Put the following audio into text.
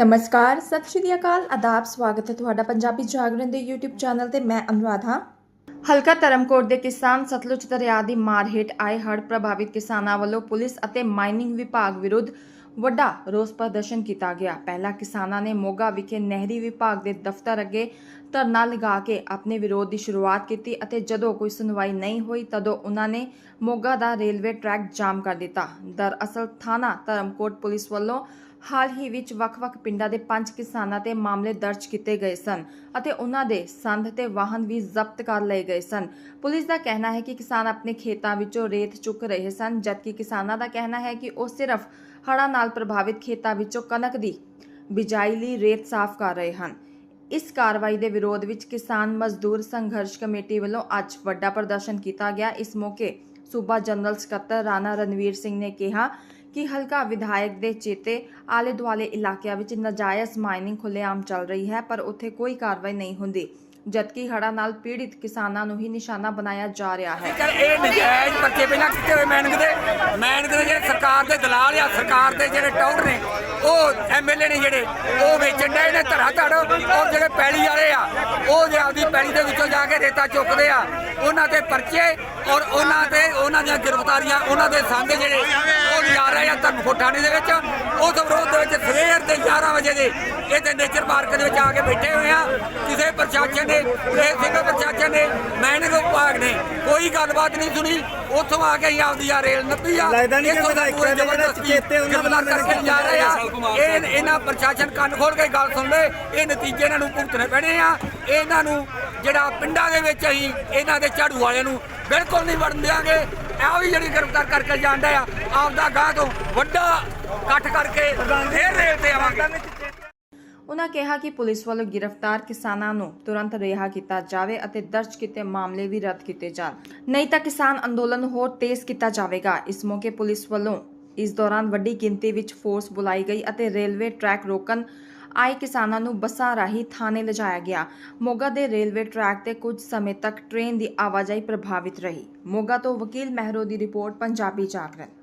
ਨਮਸਕਾਰ, ਸਤਿ ਸ਼੍ਰੀ ਅਕਾਲ, ਆਦਾਬ, ਸਵਾਗਤ ਹੈ ਤੁਹਾਡਾ ਪੰਜਾਬੀ ਜਾਗਰਣ ਦੇ YouTube ਚੈਨਲ ਤੇ ਮੈਂ ਅਨੁਰਾਧ। ਹਾਂ ਹਲਕਾ ਧਰਮਕੋਟ ਦੇ ਕਿਸਾਨ ਸਤਲੁਜ ਦਰਿਆ ਦੀ ਮਾਰ ਹੇਠ ਆਏ ਹੜ੍ਹ ਪ੍ਰਭਾਵਿਤ ਕਿਸਾਨਾਂ ਵੱਲੋਂ ਪੁਲਿਸ ਅਤੇ ਮਾਈਨਿੰਗ ਵਿਭਾਗ ਵਿਰੁੱਧ ਵੱਡਾ ਰੋਸ ਪ੍ਰਦਰਸ਼ਨ ਕੀਤਾ ਗਿਆ। ਪਹਿਲਾਂ ਕਿਸਾਨਾਂ ਨੇ ਮੋਗਾ ਵਿਖੇ ਨਹਿਰੀ ਵਿਭਾਗ ਦੇ ਦਫ਼ਤਰ ਅੱਗੇ ਧਰਨਾ ਲਗਾ ਕੇ ਆਪਣੇ ਵਿਰੋਧ ਦੀ ਸ਼ੁਰੂਆਤ ਕੀਤੀ ਅਤੇ ਜਦੋਂ ਕੋਈ ਸੁਣਵਾਈ ਨਹੀਂ ਹੋਈ ਤਦੋਂ ਉਹਨਾਂ ਨੇ ਮੋਗਾ ਦਾ ਰੇਲਵੇ ਟਰੈਕ ਜਾਮ ਕਰ ਦਿੱਤਾ। ਦਰਅਸਲ ਥਾਣਾ ਧਰਮਕੋਟ ਪੁਲਿਸ ਵੱਲੋਂ ਹਾਲ ਹੀ ਵਿੱਚ ਵੱਖ-ਵੱਖ ਪਿੰਡਾਂ ਦੇ ਪੰਜ ਕਿਸਾਨਾਂ ਤੇ ਮਾਮਲੇ ਦਰਜ ਕੀਤੇ ਗਏ ਸਨ ਅਤੇ ਉਹਨਾਂ ਦੇ ਸੰਦ ਤੇ ਵਾਹਨ ਵੀ ਜ਼ਬਤ ਕਰ ਲਏ ਗਏ ਸਨ। ਪੁਲਿਸ ਦਾ ਕਹਿਣਾ ਹੈ ਕਿ ਕਿਸਾਨ ਆਪਣੇ ਖੇਤਾਂ ਵਿੱਚੋਂ ਰੇਤ ਚੁੱਕ ਰਹੇ ਸਨ, ਜਦਕਿ ਕਿਸਾਨਾਂ ਦਾ ਕਹਿਣਾ ਹੈ ਕਿ ਉਹ ਸਿਰਫ ਹੜ੍ਹਾਂ ਨਾਲ ਪ੍ਰਭਾਵਿਤ ਖੇਤਾਂ ਵਿੱਚੋਂ ਕਣਕ ਦੀ ਬਿਜਾਈ ਲਈ ਰੇਤ ਸਾਫ਼ ਕਰ ਰਹੇ ਹਨ। ਇਸ ਕਾਰਵਾਈ ਦੇ ਵਿਰੋਧ ਵਿੱਚ ਕਿਸਾਨ ਮਜ਼ਦੂਰ ਸੰਘਰਸ਼ ਕਮੇਟੀ ਵੱਲੋਂ ਅੱਜ ਵੱਡਾ ਪ੍ਰਦਰਸ਼ਨ ਕੀਤਾ ਗਿਆ। ਇਸ ਮੌਕੇ ਸੂਬਾ ਜਨਰਲ ਸਕੱਤਰ ਰਾਣਾ ਰਣਵੀਰ ਸਿੰਘ ਨੇ ਕਿਹਾ ਕਿ ਹਲਕਾ ਵਿਧਾਇਕ ਦੇ ਚੇਤੇ ਆਲੇ ਦੁਆਲੇ ਇਲਾਕਿਆਂ ਵਿੱਚ ਨਾਜਾਇਜ਼ ਮਾਈਨਿੰਗ ਖੁੱਲ੍ਹੇਆਮ ਚੱਲ ਰਹੀ ਹੈ, ਪਰ ਉੱਥੇ ਕੋਈ ਕਾਰਵਾਈ ਨਹੀਂ ਹੁੰਦੀ, ਜਦਕਿ ਹੜ੍ਹਾਂ ਨਾਲ ਪੀੜਿਤ ਕਿਸਾਨਾਂ ਨੂੰ ਹੀ ਨਿਸ਼ਾਨਾ ਬਣਾਇਆ ਜਾ ਰਿਹਾ ਹੈ। ਇਹ ਨਜਾਇਜ਼ ਪਰਚੇ ਪਹਿਲਾਂ ਕੀਤੇ ਹੋਏ ਮੈਨਕ ਦੇ ਮੈਨਕ ਦੇ ਜਿਹੜੇ ਸਰਕਾਰ ਦੇ ਦਲਾਲ ਆ ਸਰਕਾਰ ਦੇ ਜਿਹੜੇ ਟੌਰ ਨੇ, ਉਹ ਐਮਐਲਏ ਨੇ ਜਿਹੜੇ, ਉਹ ਵੇਚਣ ਦੇ ਨੇ ਧੜਾ ਧੜ ਔਰ ਜਿਹੜੇ ਪੈਲੀ ਵਾਲੇ ਆ, ਉਹ ਜੇ ਆਪਦੀ ਪੈਲੀ ਦੇ ਵਿੱਚੋਂ ਜਾ ਕੇ ਰੇਤਾ ਚੁੱਕਦੇ ਆ, ਉਹਨਾਂ ਤੇ ਪਰਚੇ ਔਰ ਉਹਨਾਂ ਤੇ ਉਹਨਾਂ ਦੀਆਂ ਗ੍ਰਿਫਤਾਰੀਆਂ, ਉਹਨਾਂ ਦੇ ਸੰਦ ਜਿਹੜੇ ਉਹ ਜਾ ਰਹੇ ਆ ਧਰਮਕੋਟ ਥਾਣੇ ਦੇ ਵਿੱਚ। ਉਸ ਵਿਰੋਧ ਦੇ ਵਿੱਚ ਸਵੇਰ ਦੇ 11 ਵਜੇ ਦੇ ਇਹ ਤੇ ਨੇਚਰ ਪਾਰਕ ਦੇ ਵਿੱਚ ਆ ਕੇ ਬੈਠੇ ਹੋਏ ਆ। ਕਿਸੇ ਪ੍ਰਸ਼ਾਸਨ ਨੇ ਪ੍ਰੇਮ ਸਿੰਘ ਪ੍ਰਸ਼ਾਸਨ ਨੇ ਮੈਨੇਜ ਵਿਭਾਗ ਨੇ ਕੋਈ ਗੱਲਬਾਤ ਨਹੀਂ ਸੁਣੀ। ਉੱਥੋਂ ਆ ਕੇ ਹੀ ਆਪਦੀ ਆ ਰੇਲ ਨੱਪੀ ਆ। ਲੱਗਦਾ ਨਹੀਂ ਕਿ ਵਿਧਾਇਕਾਂ ਦੇ ਜਿਹੜੇ ਚੇਤੇ ਉਹਨਾਂ ਵੱਲੋਂ ਕਰਕੇ ਜਾ ਰਹੇ ਆ। ਇਹ ਇਹਨਾਂ ਪ੍ਰਸ਼ਾਸਨ ਕੰਨ ਖੋਲ ਕੇ ਗੱਲ ਸੁਣ ਲੈ ਇਹ ਨਤੀਜੇ ਇਹਨਾਂ ਨੂੰ ਭੁਗਤਣੇ ਪੈਣੇ ਆ। ਇਹਨਾਂ ਨੂੰ ਜਿਹੜਾ ਪਿੰਡਾਂ ਦੇ ਵਿੱਚ ਅਸੀਂ ਇਹਨਾਂ ਦੇ ਝਾੜੂ ਵਾਲਿਆਂ ਨੂੰ ਬਿਲਕੁਲ ਨਹੀਂ ਵੜਨ ਦਿਆਂਗੇ। ਇਹੋ ਵੀ ਜਿਹੜੀ ਗ੍ਰਿਫਤਾਰ ਕਰਕੇ ਜਾਂਦਾ ਆ। ਆਪਦਾ ਗਾਂ ਤੋਂ ਵੱਡਾ ਇਕੱਠ ਕਰਕੇ ਫੇਰ ਰੇਲ ਤੇ ਆਵਾਂਗੇ। ਉਨ੍ਹਾਂ ਕਿਹਾ ਕਿ ਪੁਲਿਸ ਵੱਲੋਂ ਗ੍ਰਿਫਤਾਰ ਕਿਸਾਨਾਂ ਨੂੰ ਤੁਰੰਤ ਰਿਹਾ ਕੀਤਾ ਜਾਵੇ ਅਤੇ ਦਰਜ ਕੀਤੇ ਮਾਮਲੇ ਵੀ ਰੱਦ ਕੀਤੇ ਜਾਣ। ਨਹੀਂ ਤਾਂ ਕਿਸਾਨ ਅੰਦੋਲਨ ਹੋਰ ਤੇਜ਼ ਕੀਤਾ ਜਾਵੇਗਾ। ਇਸ ਮੌਕੇ ਪੁਲਿਸ ਵੱਲੋਂ ਇਸ ਦੌਰਾਨ ਵੱਡੀ ਗਿਣਤੀ ਵਿੱਚ ਫੋਰਸ ਬੁਲਾਈ ਗਈ ਅਤੇ ਰੇਲਵੇ ਟਰੈਕ ਰੋਕਣ ਆਏ ਕਿਸਾਨਾਂ ਨੂੰ ਬੱਸਾਂ ਰਾਹੀਂ ਥਾਣੇ ਲਿਜਾਇਆ ਗਿਆ। ਮੋਗਾ ਦੇ ਰੇਲਵੇ ਟਰੈਕ ਤੇ ਕੁਝ ਸਮੇਂ ਤੱਕ ਟ੍ਰੇਨ ਦੀ ਆਵਾਜਾਈ ਪ੍ਰਭਾਵਿਤ ਰਹੀ। ਮੋਗਾ ਤੋਂ ਵਕੀਲ ਮਹਿਰੋ ਦੀ ਰਿਪੋਰਟ, ਪੰਜਾਬੀ ਜਾਗਰਣ।